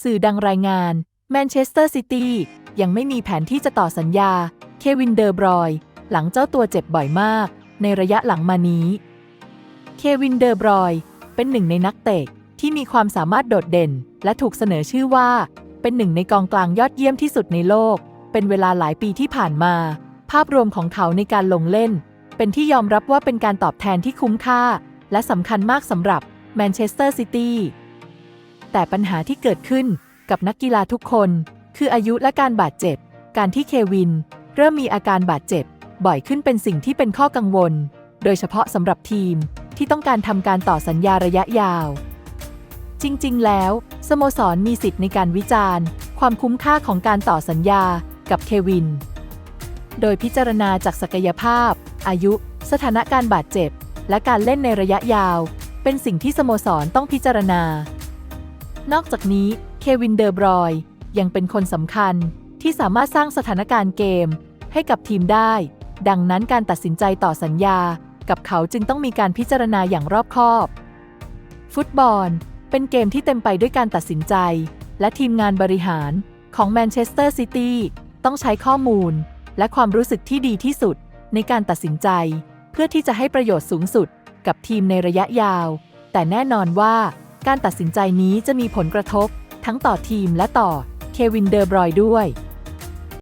สื่อดังรายงาน แมนเชสเตอร์ซิตี้ยังไม่มีแผนที่จะต่อสัญญา เควินเดอร์บรอยน์หลังเจ้าตัวเจ็บบ่อยมาก ในระยะหลังมานี้ เควินเดอร์บรอยน์เป็นหนึ่งในนักเตะที่มีความสามารถโดดเด่น และถูกเสนอชื่อว่า เป็นหนึ่งในกองกลางยอดเยี่ยมที่สุดในโลก เป็นเวลาหลายปีที่ผ่านมา ภาพรวมของเขาในการลงเล่น เป็นที่ยอมรับว่าเป็นการตอบแทนที่คุ้มค่า และสำคัญมากสำหรับแมนเชสเตอร์ซิตี้ แต่ปัญหาที่เกิดขึ้นกับนักกีฬาทุกคน คืออายุและการบาดเจ็บ การที่เควิน เริ่มมีอาการบาดเจ็บ บ่อยขึ้นเป็นสิ่งที่เป็นข้อกังวล โดยเฉพาะสำหรับทีมที่ต้องการทำการต่อสัญญาระยะยาว จริง ๆ แล้ว สโมสรมีสิทธิ์ในการวิจารณ์ ความคุ้มค่าของการต่อสัญญากับเควิน โดยพิจารณาจากศักยภาพ อายุ สถานการณ์บาดเจ็บ และการเล่นในระยะยาว เป็นสิ่งที่สโมสรต้องพิจารณา นอกจากนี้เควินเดอร์บรอยยังเป็นคนสำคัญที่สามารถสร้างสถานการณ์เกม ให้กับทีมได้ ดังนั้นการตัดสินใจต่อสัญญา กับเขาจึงต้องมีการพิจารณาอย่างรอบคอบ ฟุตบอล เป็นเกมที่เต็มไปด้วยการตัดสินใจ และทีมงานบริหารของแมนเชสเตอร์ซิตี้ต้องใช้ข้อมูล และความรู้สึกที่ดีที่สุด ในการตัดสินใจ เพื่อที่จะให้ประโยชน์สูงสุด กับทีมในระยะยาว แต่แน่นอนว่า การตัดสินใจนี้จะมีผลกระทบ ทั้งต่อทีมและต่อเควินเดอร์บรอยน์ด้วย